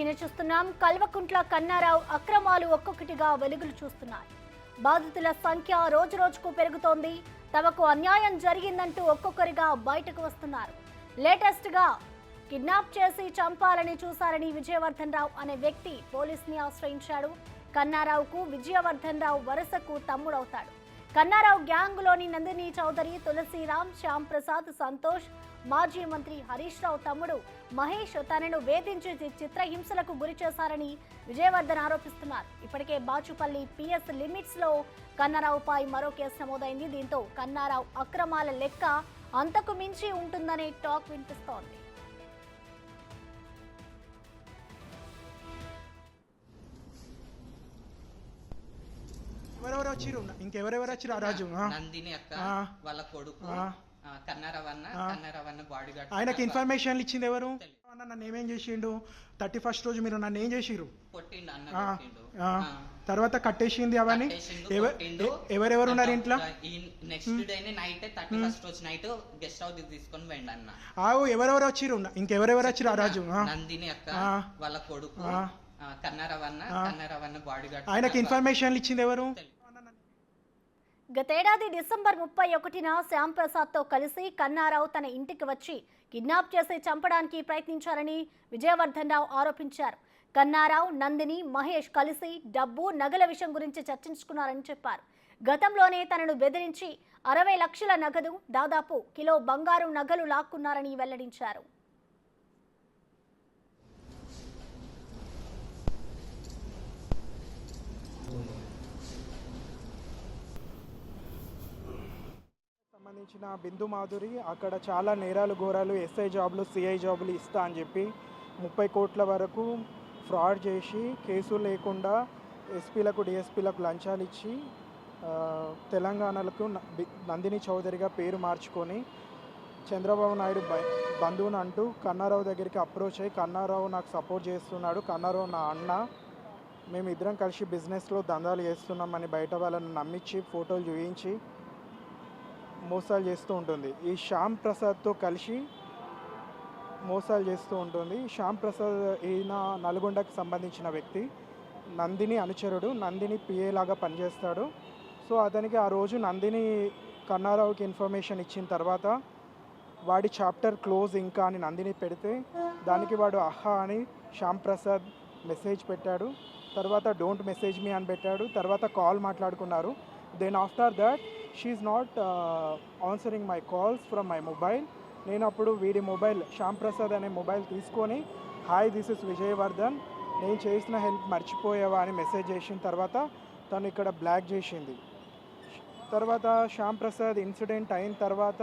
జరిగిన చూస్తున్నాం. కల్వకుంట్ల కన్నారావు అక్రమాలు ఒక్కొక్కటిగా వెలుగులు చూస్తున్నాయి. బాధితుల సంఖ్య రోజు రోజుకు పెరుగుతోంది. తమకు అన్యాయం జరిగిందంటూ ఒక్కొక్కరిగా బయటకు వస్తున్నారు. లేటెస్ట్గా కిడ్నాప్ చేసి చంపాలని చూశారని విజయవర్ధన్ రావు అనే వ్యక్తి పోలీసుని ఆశ్రయించాడు. కన్నారావుకు విజయవర్ధన్ రావు వరుసకు తమ్ముడవుతాడు. కన్నారావు గ్యాంగ్లోని నందిని చౌదరి తులసిరామ్ శ్యామ్ ప్రసాద్ సంతోష్ మాజీ మంత్రి హరీష్ రావు తమ్ముడు మహేష్ తనను వేధించి చిత్రహింసలకు గురి చేశారని విజయవర్ధన్ ఆరోపిస్తున్నారు. ఇప్పటికే బాచుపల్లి పిఎస్ లిమిట్స్లో కన్నారావుపై మరో కేసు నమోదైంది. దీంతో కన్నారావు అక్రమాల లెక్క అంతకు మించి ఉంటుందనే టాక్ వినిపిస్తోంది. ఎవరెవరు వచ్చిర్రు? ఇంకెవరెవరు వచ్చిర్రు ఆ రాజు. నందిని అక్క. వాళ్ళ కొడుకు. ఆయనకి ఇన్ఫర్మేషన్లు ఇచ్చింది ఎవరు? అన్న నన్ను ఏమేం చేసిండు? థర్టీ ఫస్ట్ రోజు మీరు నన్ను ఏం ఆ. తర్వాత కట్టేసింది అవన్నీ? ఎవరెవరు ఉన్నారు ఇంట్లో? నెక్స్ట్ డేనే నైట్ థర్టీ ఫస్ట్ రోజు నైట్ గెస్ట్ హౌస్ తీసుకొని వెండి అన్న. ఆవు ఎవరెవరు వచ్చిర్రు? ఇంకెవరెవరు వచ్చిర్రు ఆ రాజు. నందిని అక్క. వాళ్ళ కొడుకు కన్నారవన్న. కన్నారవన్న బాడీ గార్డ్ ఆయనకి ఇన్ఫర్మేషన్లు ఇచ్చింది ఎవరు? గతేడాది డిసెంబర్ ముప్పై ఒకటిన శ్యామ్తో కలిసి కన్నారావు తన ఇంటికి వచ్చి కిడ్నాప్ చేసి చంపడానికి ప్రయత్నించారని విజయవర్ధన్ రావు ఆరోపించారు. కన్నారావు నందిని మహేష్ కలిసి డబ్బు నగల విషయం గురించి చర్చించుకున్నారని చెప్పారు. గతంలోనే తనను బెదిరించి అరవై లక్షల నగదు దాదాపు కిలో బంగారు నగలు లాక్కున్నారని వెల్లడించారు. సంబంధించిన బిందు మాధురి అక్కడ చాలా నేరాలు ఘోరాలు ఎస్ఐ జాబులు సిఐ జాబులు ఇస్తా అని చెప్పి ముప్పై కోట్ల వరకు ఫ్రాడ్ చేసి కేసు లేకుండా ఎస్పీలకు డిఎస్పీలకు లంచాలు ఇచ్చి తెలంగాణలకు నందిని చౌదరిగా పేరు మార్చుకొని చంద్రబాబు నాయుడు బంధువును బంధువుని అంటూ కన్నారావు దగ్గరికి అప్రోచ్ అయ్యి కన్నారావు నాకు సపోర్ట్ చేస్తున్నాడు కన్నారావు నా అన్న మేము ఇద్దరం కలిసి బిజినెస్లో దందాలు చేస్తున్నామని బయట వాళ్ళని నమ్మించి ఫోటోలు చూపించి మోసాలు చేస్తూ ఉంటుంది. ఈ శ్యామ్ ప్రసాద్తో కలిసి మోసాలు చేస్తూ ఉంటుంది. శ్యామ్ ప్రసాద్ ఈయన నల్గొండకు సంబంధించిన వ్యక్తి. నందిని అనుచరుడు. నందిని పిఏ లాగా పనిచేస్తాడు. సో అతనికి ఆ రోజు నందిని కన్నారావుకి ఇన్ఫర్మేషన్ ఇచ్చిన తర్వాత వాడి చాప్టర్ క్లోజ్ ఇంకా అని నందిని పెడితే దానికి వాడు అహా అని శ్యామ్ ప్రసాద్ మెసేజ్ పెట్టాడు. తర్వాత డోంట్ మెసేజ్ మీ అని పెట్టాడు. తర్వాత కాల్ మాట్లాడుకున్నారు. Then after that she not answering my calls from my mobile నేను అప్పుడు వీడి మొబైల్ శ్యామ్ ప్రసాద్ అనే మొబైల్ తీసుకొని హాయ్ దిస్ ఇస్ విజయవర్ధన్ నేను చేసిన హెల్ప్ మర్చిపోయావా? అని మెసేజ్ చేసిన తర్వాత తను ఇక్కడ బ్లాక్ చేసింది. తర్వాత శ్యామ్ ప్రసాద్ ఇన్సిడెంట్ అయిన తర్వాత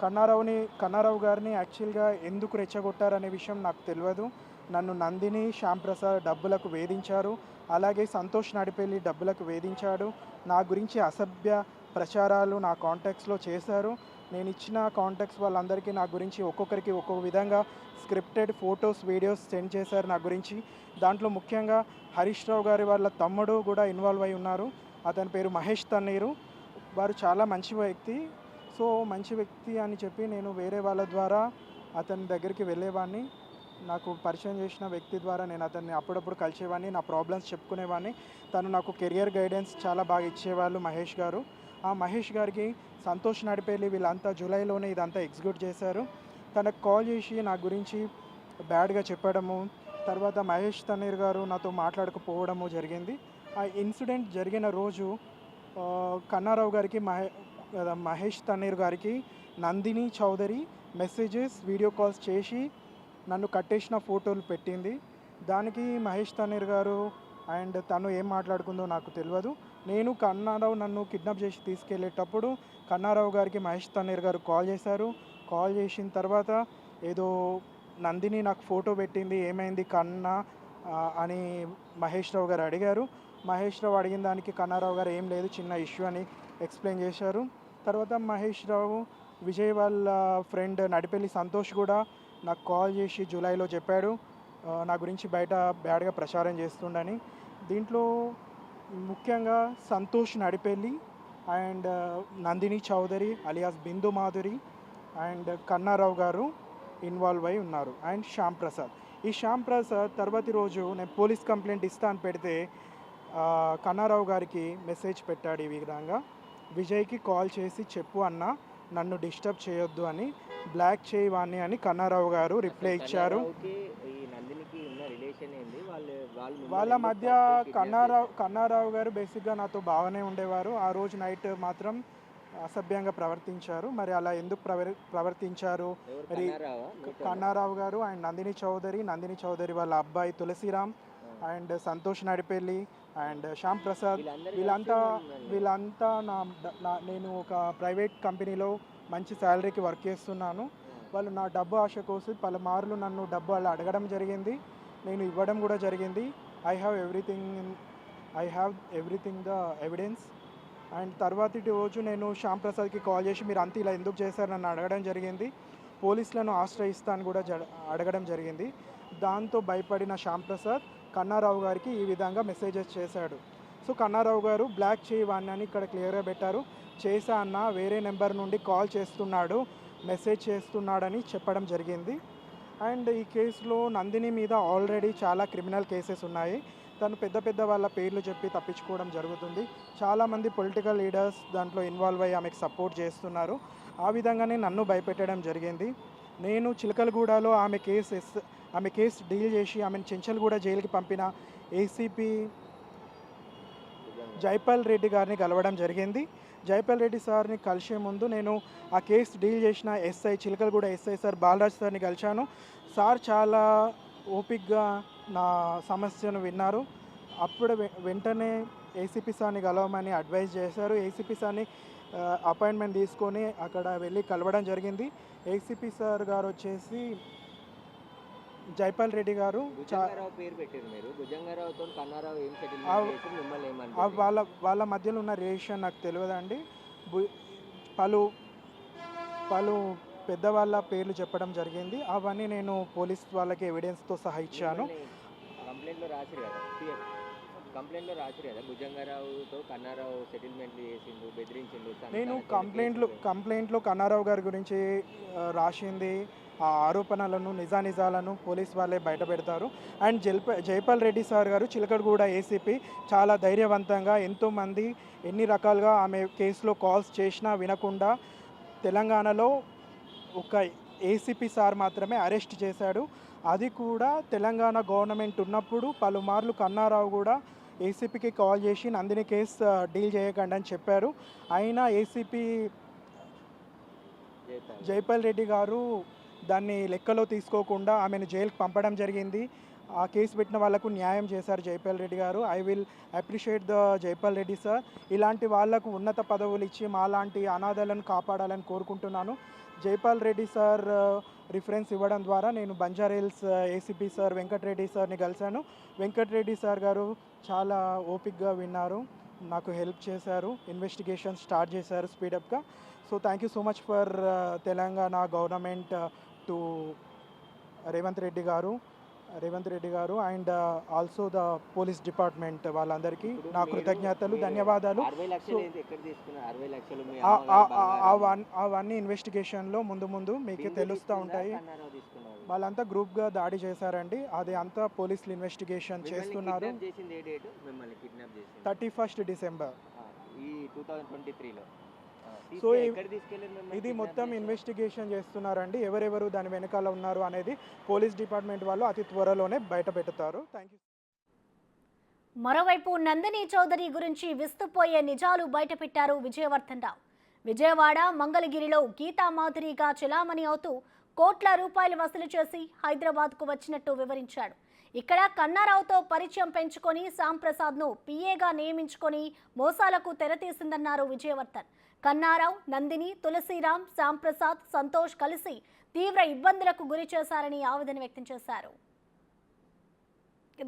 కన్నారావుని కన్నారావు గారిని యాక్చువల్గా ఎందుకు రెచ్చగొట్టారనే విషయం నాకు తెలియదు. నన్ను నందిని శ్యామ్ ప్రసాద్ డబ్బులకు వేధించారు. అలాగే సంతోష్ నడిపెల్లి డబ్బులకు వేధించాడు. నా గురించి అసభ్య ప్రచారాలు నా కాంటాక్ట్స్లో చేశారు. నేను ఇచ్చిన కాంటాక్ట్స్ వాళ్ళందరికీ నా గురించి ఒక్కొక్కరికి ఒక్కొక్క విధంగా స్క్రిప్టెడ్ ఫొటోస్ వీడియోస్ సెండ్ చేశారు నా గురించి. దాంట్లో ముఖ్యంగా హరీష్ రావు గారి వాళ్ళ తమ్ముడు కూడా ఇన్వాల్వ్ అయి ఉన్నారు. అతని పేరు మహేష్ తన్నీరు. వారు చాలా మంచి వ్యక్తి. సో మంచి వ్యక్తి అని చెప్పి నేను వేరే వాళ్ళ ద్వారా అతని దగ్గరికి వెళ్ళేవాడిని. నాకు పరిచయం చేసిన వ్యక్తి ద్వారా నేను అతన్ని అప్పుడప్పుడు కలిసేవాడిని నా ప్రాబ్లమ్స్ చెప్పుకునేవాడిని తను నాకు కెరియర్ గైడెన్స్ చాలా బాగా ఇచ్చేవాళ్ళు మహేష్ గారు. ఆ మహేష్ గారికి సంతోష్ నడిపేలి వీళ్ళంతా జూలైలోనే ఇదంతా ఎగ్జిక్యూట్ చేశారు. తనకు కాల్ చేసి నా గురించి బ్యాడ్గా చెప్పడము తర్వాత మహేష్ తన్నీర్ గారు నాతో మాట్లాడకపోవడము జరిగింది. ఆ ఇన్సిడెంట్ జరిగిన రోజు కన్నారావు గారికి మహే మహేష్ తన్నీర్ గారికి Nandini Chowdary messages video calls చేసి నన్ను కట్టేసిన ఫోటోలు పెట్టింది. దానికి మహేష్ తన్నీర్ గారు అండ్ తను ఏం మాట్లాడుకుందో నాకు తెలియదు నేను కన్నారావు నన్ను కిడ్నాప్ చేసి తీసుకెళ్ళేటప్పుడు కన్నారావు గారికి మహేష్ తన్నీర్ గారు కాల్ చేశారు. కాల్ చేసిన తర్వాత ఏదో నందిని నాకు ఫోటో పెట్టింది ఏమైంది కన్న అని మహేష్ రావు గారు అడిగారు. మహేష్ రావు అడిగిన దానికి కన్నారావు గారు ఏం లేదు చిన్న ఇష్యూ అని ఎక్స్ప్లెయిన్ చేశారు. తర్వాత మహేష్ రావు విజయ్ వాళ్ళ ఫ్రెండ్ నడిపెల్లి సంతోష్ కూడా నాకు కాల్ చేసి జూలైలో చెప్పాడు. నా గురించి బయట బ్యాడ్గా ప్రచారం చేస్తుండని. దీంట్లో ముఖ్యంగా Santosh Nadipelli and Nandini Chowdary alias Bindu Madhuri and Kannarao గారు ఇన్వాల్వ్ అయి ఉన్నారు అండ్ శ్యామ్ ప్రసాద్. ఈ శ్యామ్ ప్రసాద్ తర్వాతి రోజు నేను పోలీస్ కంప్లైంట్ ఇస్తా అని పెడితే కన్నారావు గారికి మెసేజ్ పెట్టాడు ఈ విధంగా. విజయ్కి కాల్ చేసి చెప్పు అన్న నన్ను డిస్టర్బ్ చేయొద్దు అని బ్లాక్ చేయవాణ్ణి అని కన్నారావు గారు రిప్లై ఇచ్చారు. వాళ్ళు మధ్య కన్నారావు కన్నారావు గారు బేసిక్గా నాతో బాగానే ఉండేవారు. ఆ రోజు నైట్ మాత్రం అసభ్యంగా ప్రవర్తించారు. మరి అలా ఎందుకు ప్రవర్ ప్రవర్తించారు? మరి కన్నారావా? గారు అండ్ నందిని చౌదరి. నందిని చౌదరి వాళ్ళ అబ్బాయి Tulsiram. And Santosh Nadipelli and Shyam Prasad. వీళ్ళంతా. వీళ్ళంతా నా నేను ఒక ప్రైవేట్ కంపెనీలో మంచి శాలరీకి వర్క్ చేస్తున్నాను. వాళ్ళు నా డబ్బు ఆశ కోసం పలుమార్లు నన్ను డబ్బు వాళ్ళు అడగడం జరిగింది. నేను ఇవ్వడం కూడా జరిగింది. I have everything I have everything the evidence and తర్వాతి రోజు నేను శ్యామ్ ప్రసాద్కి కాల్ చేసి మీరు అంత ఇలా ఎందుకు చేశారు నన్ను అడగడం జరిగింది. పోలీసులను ఆశ్రయిస్తాను కూడా జ అడగడం జరిగింది. దాంతో భయపడిన శ్యామ్ ప్రసాద్ కన్నారావు గారికి ఈ విధంగా మెసేజెస్ చేశాడు. సో కన్నారావు గారు బ్లాక్ చేయవాన్ని అని ఇక్కడ క్లియర్గా పెట్టారు. చేశా అన్న వేరే నెంబర్ నుండి కాల్ చేస్తున్నాడు మెసేజ్ చేస్తున్నాడని చెప్పడం జరిగింది. అండ్ ఈ కేసులో నందిని మీద ఆల్రెడీ చాలా క్రిమినల్ కేసెస్ ఉన్నాయి. తను పెద్ద పెద్ద వాళ్ళ పేర్లు చెప్పి తప్పించుకోవడం జరుగుతుంది. చాలామంది పొలిటికల్ లీడర్స్ దాంట్లో ఇన్వాల్వ్ అయ్యి ఆమెకు సపోర్ట్ చేస్తున్నారు. ఆ విధంగానే నన్ను భయపెట్టడం జరిగింది. నేను చిలకలగూడలో ఆమె కేసు ఎస్ ఆమె కేసు డీల్ చేసి ఆమెను చెంచల్గూడ జైలుకి పంపిన ఏసీపీ జైపాల్ రెడ్డి గారిని కలవడం జరిగింది. జైపాల్ రెడ్డి సార్ని కలిసే ముందు నేను ఆ కేసు డీల్ చేసిన SI Chilkalguda SI sir Balraj సార్ని కలిశాను. సార్ చాలా ఓపిక్గా నా సమస్యను విన్నారు. అప్పుడు వె- వెంటనే ఏసీపీ సార్ని కలవమని అడ్వైజ్ చేశారు. ఏసీపీ సార్ని అపాయింట్మెంట్ తీసుకొని అక్కడ వెళ్ళి కలవడం జరిగింది. ఏసీపీ సార్ గారు వచ్చేసి జైపాల్ రెడ్డి గారు పేరు పెట్టారు మీరు. భుజంగారావుతో కన్నారావు ఏం మిమ్మల్ని వాళ్ళ వాళ్ళ మధ్యలో ఉన్న రిలేషన్ నాకు తెలియదండి. పలు పలు పెద్దవాళ్ళ పేర్లు చెప్పడం జరిగింది. అవన్నీ నేను పోలీస్ వాళ్ళకి ఎవిడెన్స్తో సహా ఇచ్చాను. కంప్లైంట్లో రాసిరు కదా? కంప్లైంట్లో రాసిరు కదా? భుజంగారావుతో కన్నారావు చేసిండు బెదిరించిండు నేను కంప్లైంట్లో కంప్లైంట్లో కన్నారావు గారి గురించి రాసింది. ఆ ఆరోపణలను నిజానిజాలను పోలీస్ వాళ్ళే బయట పెడతారు అండ్ జల్ప జైపాల్ రెడ్డి సార్ గారు చిలకడగూడ ఏసీపీ చాలా ధైర్యవంతంగా ఎంతోమంది ఎన్ని రకాలుగా ఆమె కేసులో కాల్స్ చేసినా వినకుండా తెలంగాణలో ఒక ఏసీపీ సార్ మాత్రమే అరెస్ట్ చేశాడు. అది కూడా తెలంగాణ గవర్నమెంట్ ఉన్నప్పుడు పలుమార్లు కన్నారావు కూడా ఏసీపీకి కాల్ చేసి నందిని కేసు డీల్ చేయకండి అని చెప్పారు. అయినా ఏసీపీ. జైపాల్ రెడ్డి గారు దాన్ని లెక్కలో తీసుకోకుండా ఆమెను జైలుకు పంపడం జరిగింది. ఆ కేసు పెట్టిన వాళ్ళకు న్యాయం చేశారు జైపాల్ రెడ్డి గారు. I will appreciate the Jaipal Reddy sir. ఇలాంటి వాళ్ళకు ఉన్నత పదవులు ఇచ్చి మాలాంటి అనాథాలను కాపాడాలని కోరుకుంటున్నాను. జైపాల్ రెడ్డి సార్ రిఫరెన్స్ ఇవ్వడం ద్వారా నేను బంజారాహిల్స్ ఏసీపీ సార్ వెంకటరెడ్డి సార్ని కలిశాను. వెంకటరెడ్డి సార్ గారు చాలా ఓపిక్గా విన్నారు. నాకు హెల్ప్ చేశారు. ఇన్వెస్టిగేషన్ స్టార్ట్ చేశారు స్పీడప్గా. So thank you so much for Telangana government to Revanth Reddy గారు రేవంత్ రెడ్డి గారు and also the police department వాళ్ళందరికీ నా కృతజ్ఞతలు ధన్యవాదాలు. అవన్నీ ఇన్వెస్టిగేషన్లో ముందు ముందు మీకు తెలుస్తూ? ఉంటాయి? వాళ్ళంతా గ్రూప్గా దాడి చేశారండి. అది అంతా పోలీసులు ఇన్వెస్టిగేషన్ చేస్తున్నారు. Thirty first December. ఈ టూ థౌజండ్ ట్వంటీ త్రీలో సో ఇది మొత్తం? ఇన్వెస్టిగేషన్ చేస్తున్నారండి. ఎవరెవరు దాని వెనకాల ఉన్నారు అనేది పోలీస్ డిపార్ట్మెంట్ వాళ్ళు అతి త్వరలోనే బయట పెడతారు. థ్యాంక్ యూ మరోవైపు నందిని చౌదరి గురించి విస్తుపోయే నిజాలు బయటపెట్టారు విజయవర్ధన్ రావు. విజయవాడ మంగళగిరిలో గీతా మాధురిగా చెలామణి అవుతూ కోట్ల రూపాయలు వసూలు చేసి హైదరాబాద్కు వచ్చినట్టు వివరించాడు. ఇక్కడ కన్నారావుతో పరిచయం పెంచుకొని శ్యాంప్రసాద్ను పీఏగా నియమించుకొని మోసాలకు తెరతీసిందన్నారు విజయవర్ధన్. కన్నారావు నందిని తులసిరామ్ శ్యాంప్రసాద్ సంతోష్ కలిసి తీవ్ర ఇబ్బందులకు గురి చేశారని ఆవేదన వ్యక్తం చేశారు.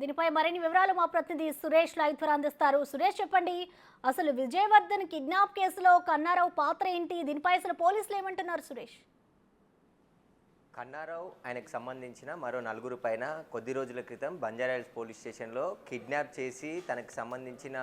దీనిపై మరిన్ని వివరాలు మా ప్రతినిధి సురేష్ లైవ్ అందిస్తారు. సురేష్ చెప్పండి. అసలు విజయవర్ధన్ కిడ్నాప్ కేసులో కన్నారావు పాత్ర ఏంటి? దీనిపై అసలు పోలీసులు ఏమంటున్నారు సురేష్? కన్నారావు ఆయనకు సంబంధించిన మరో నలుగురు పైన కొద్ది రోజుల క్రితం బంజారాహిల్స్ పోలీస్ స్టేషన్లో కిడ్నాప్ చేసి తనకు సంబంధించిన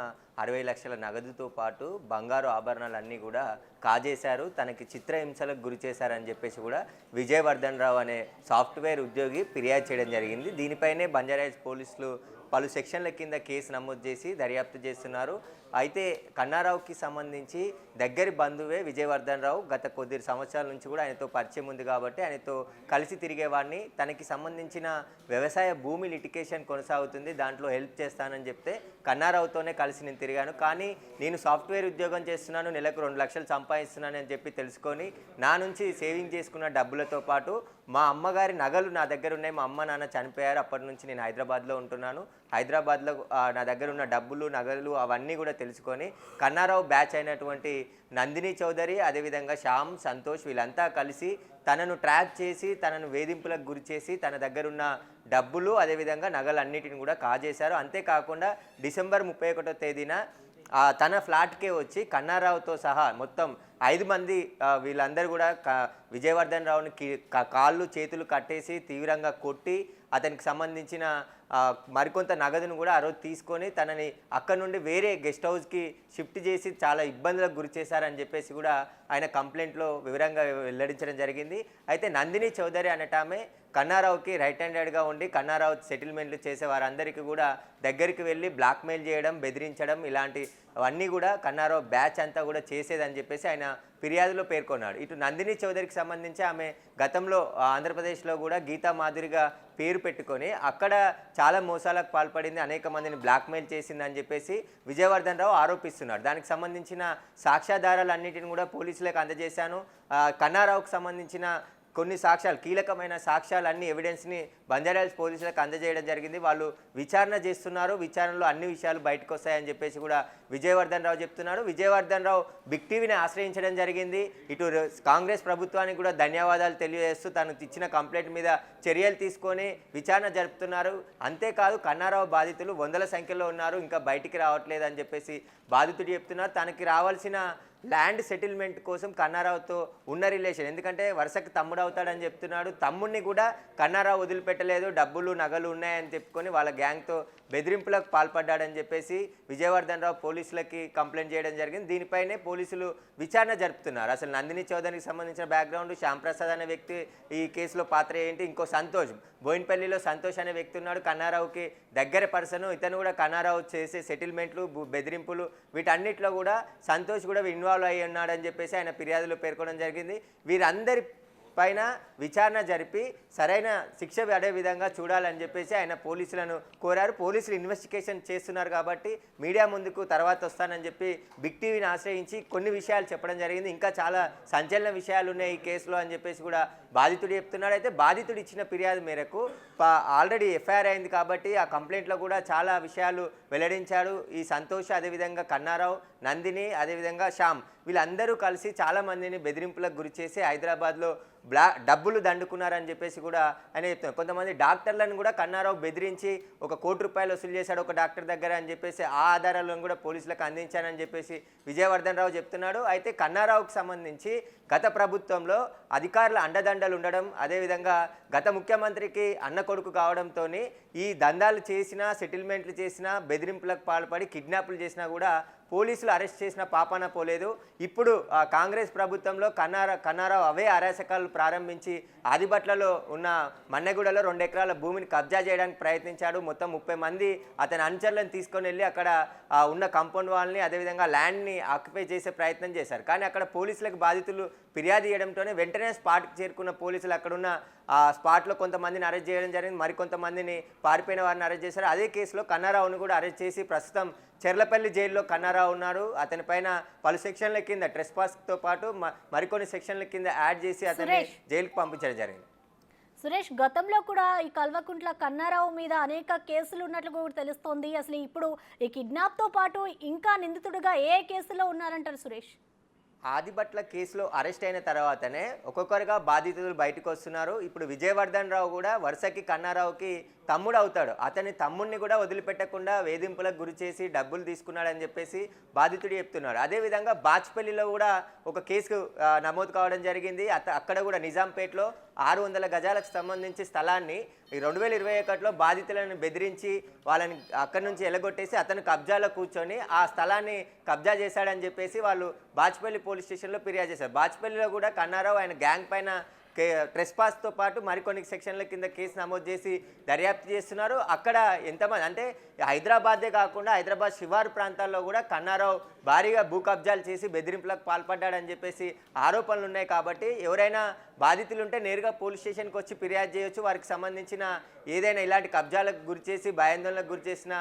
అరవై లక్షల నగదుతో పాటు బంగారు ఆభరణాలన్నీ కూడా కాజేశారు. తనకి చిత్రహింసలకు గురి చేశారని చెప్పేసి కూడా విజయవర్ధన్ రావు అనే సాఫ్ట్వేర్ ఉద్యోగి ఫిర్యాదు చేయడం జరిగింది. దీనిపైనే బంజారాహిల్స్ పోలీసులు పలు సెక్షన్ల కింద కేసు నమోదు చేసి దర్యాప్తు చేస్తున్నారు. అయితే కన్నారావుకి సంబంధించి దగ్గరి బంధువే విజయవర్ధన్ రావు. గత కొద్ది సంవత్సరాల నుంచి కూడా ఆయనతో పరిచయం ఉంది కాబట్టి ఆయనతో కలిసి తిరిగేవాడిని. తనకి సంబంధించిన వ్యవసాయ భూమి లిటికేషన్ కొనసాగుతుంది. దాంట్లో హెల్ప్ చేస్తానని చెప్తే కన్నారావుతోనే కలిసి నేను తిరిగాను. కానీ నేను సాఫ్ట్వేర్ ఉద్యోగం చేస్తున్నాను. నెలకు రెండు లక్షలు సంపాదిస్తున్నాను అని చెప్పి తెలుసుకొని నా నుంచి సేవింగ్ చేసుకున్న డబ్బులతో పాటు మా అమ్మగారి నగలు నా దగ్గర ఉన్నాయి. మా అమ్మ నాన్న చనిపోయారు. అప్పటి నుంచి నేను హైదరాబాద్లో ఉంటున్నాను. హైదరాబాద్లో నా దగ్గర ఉన్న డబ్బులు నగలు అవన్నీ కూడా తెలుసుకొని కన్నారావు బ్యాచ్ అయినటువంటి నందిని చౌదరి అదేవిధంగా శ్యామ్ సంతోష్ వీళ్ళంతా కలిసి తనను ట్రాక్ చేసి తనను వేధింపులకు గురి చేసి తన దగ్గరున్న డబ్బులు అదేవిధంగా నగలన్నిటిని కూడా కాజేశారు. అంతేకాకుండా డిసెంబర్ ముప్పై ఒకటో తేదీన తన ఫ్లాట్కే వచ్చి కన్నారావుతో సహా మొత్తం ఐదు మంది వీళ్ళందరూ కూడా క- విజయవర్ధన్ రావుని కాళ్ళు చేతులు కట్టేసి తీవ్రంగా కొట్టి అతనికి సంబంధించిన మరికొంత నగదును కూడా ఆ రోజు తీసుకొని తనని అక్కడ నుండి వేరే గెస్ట్ హౌస్కి షిఫ్ట్ చేసి చాలా ఇబ్బందులకు గురి చేశారని చెప్పేసి కూడా ఆయన కంప్లైంట్లో వివరంగా వెల్లడించడం జరిగింది. అయితే నందిని చౌదరి అనటామే కన్నారావుకి రైట్ హ్యాండెడ్గా ఉండి కన్నారావు సెటిల్మెంట్లు చేసే వారందరికీ కూడా దగ్గరికి వెళ్ళి బ్లాక్మెయిల్ చేయడం బెదిరించడం ఇలాంటివన్నీ కూడా కన్నారావు బ్యాచ్ అంతా కూడా చేసేదని చెప్పేసి ఆయన ఫిర్యాదులో పేర్కొన్నాడు. ఇటు నందిని చౌదరికి సంబంధించి ఆమె గతంలో ఆంధ్రప్రదేశ్లో కూడా గీతా మాధురిగా పేరు పెట్టుకొని అక్కడ చాలా మోసాలకు పాల్పడింది అనేక మందిని బ్లాక్మెయిల్ చేసిందని చెప్పేసి విజయవర్ధన్ రావు ఆరోపిస్తున్నారు. దానికి సంబంధించిన సాక్ష్యాధారాలన్నిటిని కూడా పోలీసులకు అందజేశాను. కన్నారావుకు సంబంధించిన కొన్ని సాక్ష్యాలు కీలకమైన సాక్ష్యాలు అన్ని ఎవిడెన్స్ని బంజారాహిల్స్ పోలీసులకు అందజేయడం జరిగింది. వాళ్ళు విచారణ చేస్తున్నారు. విచారణలో అన్ని విషయాలు బయటకు వస్తాయని చెప్పేసి కూడా విజయవర్ధన్ రావు చెప్తున్నారు. విజయవర్ధన్ రావు బిగ్ టీవీని ఆశ్రయించడం జరిగింది. ఇటు కాంగ్రెస్ ప్రభుత్వానికి కూడా ధన్యవాదాలు తెలియజేస్తూ తను ఇచ్చిన కంప్లైంట్ మీద చర్యలు తీసుకొని విచారణ జరుపుతున్నారు. అంతేకాదు కన్నారావు బాధితులు వందల సంఖ్యలో ఉన్నారు. ఇంకా బయటికి రావట్లేదు అని చెప్పేసి బాధితుడు చెప్తున్నారు. తనకి రావాల్సిన ల్యాండ్ సెటిల్మెంట్ కోసం కన్నారావుతో ఉన్న రిలేషన్. ఎందుకంటే వరుసకి తమ్ముడు అవుతాడని చెప్తున్నాడు. తమ్ముడిని కూడా కన్నారావు వదిలిపెట్టలేదు. డబ్బులు నగలు ఉన్నాయని చెప్పుకొని వాళ్ళ గ్యాంగ్తో బెదిరింపులకు పాల్పడ్డాడని చెప్పేసి విజయవర్ధన్ రావు పోలీసులకి కంప్లైంట్ చేయడం జరిగింది. దీనిపైనే పోలీసులు విచారణ జరుపుతున్నారు. అసలు నందిని చౌదరికి సంబంధించిన బ్యాక్గ్రౌండ్ శ్యాంప్రసాద్ అనే వ్యక్తి ఈ కేసులో పాత్ర ఏంటి? ఇంకో సంతోష్. బోయిన్పల్లిలో సంతోష్ అనే వ్యక్తి ఉన్నాడు. కన్నారావుకి దగ్గర పర్సన్. ఇతను కూడా కన్నారావు చేసే సెటిల్మెంట్లు బెదిరింపులు వీటన్నిటిలో కూడా సంతోష్ కూడా ఇన్వాల్వ్ అయ్యి ఉన్నాడని చెప్పేసి ఆయన ఫిర్యాదులో పేర్కొనడం జరిగింది. వీరందరి పైన విచారణ జరిపి సరైన శిక్ష పడే విధంగా చూడాలని చెప్పేసి ఆయన పోలీసులను కోరారు. పోలీసులు ఇన్వెస్టిగేషన్ చేస్తున్నారు కాబట్టి మీడియా ముందుకు తర్వాత వస్తానని చెప్పి బిగ్ టీవీని ఆశ్రయించి కొన్ని విషయాలు చెప్పడం జరిగింది. ఇంకా చాలా సంచలన విషయాలు ఉన్నాయి ఈ కేసులో అని చెప్పేసి కూడా బాధితుడు చెప్తున్నాడు. అయితే బాధితుడు ఇచ్చిన ఫిర్యాదు మేరకు ఆల్రెడీ ఎఫ్ఐఆర్ అయింది కాబట్టి ఆ కంప్లైంట్లో కూడా చాలా విషయాలు వెల్లడించాడు. ఈ సంతోష్ అదేవిధంగా కన్నారావు నందిని అదేవిధంగా శ్యామ్. వీళ్ళందరూ కలిసి చాలామందిని బెదిరింపులకు గురి చేసి హైదరాబాద్లో బ్లా డబ్బులు దండుకున్నారని చెప్పేసి కూడా ఆయన చెప్తున్నారు. కొంతమంది డాక్టర్లను కూడా కన్నారావు బెదిరించి ఒక కోటి రూపాయలు వసూలు చేశాడు ఒక డాక్టర్ దగ్గర అని చెప్పేసి ఆ ఆధారాలను కూడా పోలీసులకు అందించానని చెప్పేసి విజయవర్ధన్ రావు చెప్తున్నాడు. అయితే కన్నారావుకు సంబంధించి గత ప్రభుత్వంలో అధికారుల అండదండలు ఉండడం అదేవిధంగా గత ముఖ్యమంత్రికి అన్న కొడుకు కావడంతో ఈ దందాలు చేసినా సెటిల్మెంట్లు చేసినా బెదిరింపులకు పాల్పడి కిడ్నాప్లు చేసినా కూడా పోలీసులు అరెస్ట్ చేసిన పాపాన పోలేదు. ఇప్పుడు కాంగ్రెస్ ప్రభుత్వంలో కన్నారా కన్నారావు అవే అరాచకాలు ప్రారంభించి ఆదిబట్లలో ఉన్న మన్నెగూడలో రెండు ఎకరాల భూమిని కబ్జా చేయడానికి ప్రయత్నించాడు. మొత్తం ముప్పై మంది అతని అనుచరులను తీసుకొని వెళ్ళి అక్కడ ఉన్న కంపౌండ్ వాళ్ళని అదేవిధంగా ల్యాండ్ని ఆక్యుపై చేసే ప్రయత్నం చేశారు. కానీ అక్కడ పోలీసులకు బాధితులు ఫిర్యాదు చేయడంతోనే వెంటనే స్పాట్కి చేరుకున్న పోలీసులు అక్కడున్న ఆ స్పాట్లో కొంతమందిని అరెస్ట్ చేయడం జరిగింది. మరికొంతమందిని పారిపోయిన వారిని అరెస్ట్ చేశారు. అదే కేసులో కన్నారావును కూడా అరెస్ట్ చేసి ప్రస్తుతం చెర్లపల్లి జైల్లో కన్నారావు ఉన్నారు. అతని పైన పలు సెక్షన్ల కింద ట్రెస్తో పాటు మరికొన్ని సెక్షన్ల కింద యాడ్ చేసి అతన్ని. జైలుకు పంపించడం జరిగింది. సురేష్ గతంలో కూడా ఈ కల్వకుంట్ల కన్నారావు మీద అనేక కేసులు ఉన్నట్లు కూడా తెలుస్తోంది. అసలు ఇప్పుడు ఈ కిడ్నాప్తో పాటు ఇంకా నిందితుడిగా ఏ కేసులో ఉన్నారంటారు సురేష్? ఆదిబట్ల కేసులో అరెస్ట్ అయిన తర్వాతనే ఒక్కొక్కరుగా బాధితులు బయటకు వస్తున్నారు. ఇప్పుడు విజయవర్ధన్ రావు కూడా వరుసకి కన్నారావుకి తమ్ముడు అవుతాడు అతని తమ్ముడిని కూడా వదిలిపెట్టకుండా వేధింపులకు గురి చేసి డబ్బులు తీసుకున్నాడని చెప్పేసి బాధితుడు చెప్తున్నాడు. అదేవిధంగా బాచ్పల్లిలో కూడా ఒక కేసు నమోదు కావడం జరిగింది. అత అక్కడ కూడా నిజాంపేటలో ఆరు వందల గజాలకు సంబంధించి స్థలాన్ని ఈ రెండు వేల ఇరవై ఒకటిలో బాధితులను బెదిరించి వాళ్ళని అక్కడి నుంచి ఎలగొట్టేసి అతను కబ్జాలో కూర్చొని ఆ స్థలాన్ని కబ్జా చేశాడని చెప్పేసి వాళ్ళు బాచ్పల్లి పోలీస్ స్టేషన్లో ఫిర్యాదు చేశారు. బాచ్పల్లిలో కూడా కన్నారావు ఆయన గ్యాంగ్ పైన ట్రెస్పాస్తో పాటు మరికొన్ని సెక్షన్ల కింద కేసు నమోదు చేసి దర్యాప్తు చేస్తున్నారు. అక్కడ ఎంతమంది అంటే హైదరాబాదే కాకుండా హైదరాబాద్ శివారు ప్రాంతాల్లో కూడా కన్నారావు భారీగా భూ కబ్జాలు చేసి బెదిరింపులకు పాల్పడ్డాడని చెప్పేసి ఆరోపణలు ఉన్నాయి కాబట్టి ఎవరైనా బాధితులు ఉంటే నేరుగా పోలీస్ స్టేషన్కి వచ్చి ఫిర్యాదు చేయొచ్చు. వారికి సంబంధించిన ఏదైనా ఇలాంటి కబ్జాలకు గురి చేసి భయాందోళనకు గురి చేసిన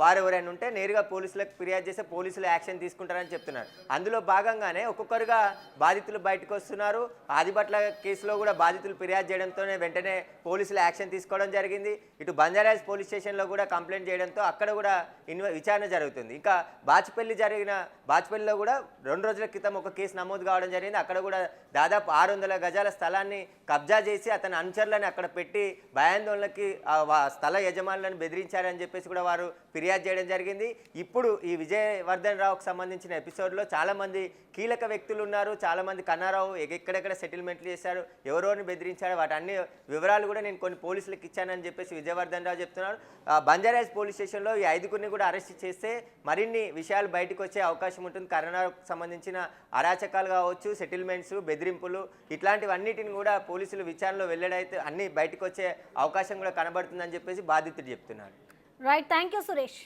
వారు ఎవరైనా ఉంటే నేరుగా పోలీసులకు ఫిర్యాదు చేస్తే పోలీసులు యాక్షన్ తీసుకుంటారని చెప్తున్నారు. అందులో భాగంగానే ఒక్కొక్కరుగా బాధితులు బయటకు వస్తున్నారు. ఆదిబట్ల కేసులో కూడా బాధితులు ఫిర్యాదు చేయడంతోనే వెంటనే పోలీసులు యాక్షన్ తీసుకోవడం జరిగింది. ఇటు బంజారాజ్ పోలీస్ స్టేషన్లో కూడా కంప్లైంట్ చేయడంతో అక్కడ కూడా ఇన్వ విచారణ జరుగుతుంది. ఇంకా బాచిపల్లి జరిగిన బాచిపల్లిలో కూడా రెండు రోజుల క్రితం ఒక కేసు నమోదు కావడం జరిగింది. అక్కడ కూడా దాదాపు ఆరు వందల గజాల స్థలాన్ని కబ్జా చేసి అతని అనుచరులను అక్కడ పెట్టి భయాందోళనకి స్థల యజమానులను బెదిరించారని చెప్పేసి కూడా వారు ఫిర్యాదు చేయడం జరిగింది. ఇప్పుడు ఈ విజయవర్ధన్ రావుకు సంబంధించిన ఎపిసోడ్లో చాలామంది కీలక వ్యక్తులు ఉన్నారు. చాలామంది కన్నారావు ఎగ- ఎక్కడెక్కడ సెటిల్మెంట్లు చేశారు ఎవరోని బెదిరించారు వాటి అన్ని వివరాలు కూడా నేను కొన్ని పోలీసులకు ఇచ్చానని చెప్పేసి విజయవర్ధన్ రావు చెప్తున్నారు. బంజారాజ్ పోలీస్ స్టేషన్లో ఈ ఐదుగురిని కూడా అరెస్ట్ చేస్తే మరిన్ని విషయాలు బయటకు వచ్చే అవకాశం ఉంటుంది. కరోనాకు సంబంధించిన అరాచకాలు కావచ్చు సెటిల్మెంట్స్ బెదిరింపులు ఇట్లాంటివన్నిటిని కూడా పోలీసులు విచారణలో వెళ్ళడైతే అన్ని బయటకు వచ్చే అవకాశం కూడా కనబడుతుందని చెప్పేసి బాధితుడు చెప్తున్నారు రైట్ థ్యాంక్ యూ సురేష్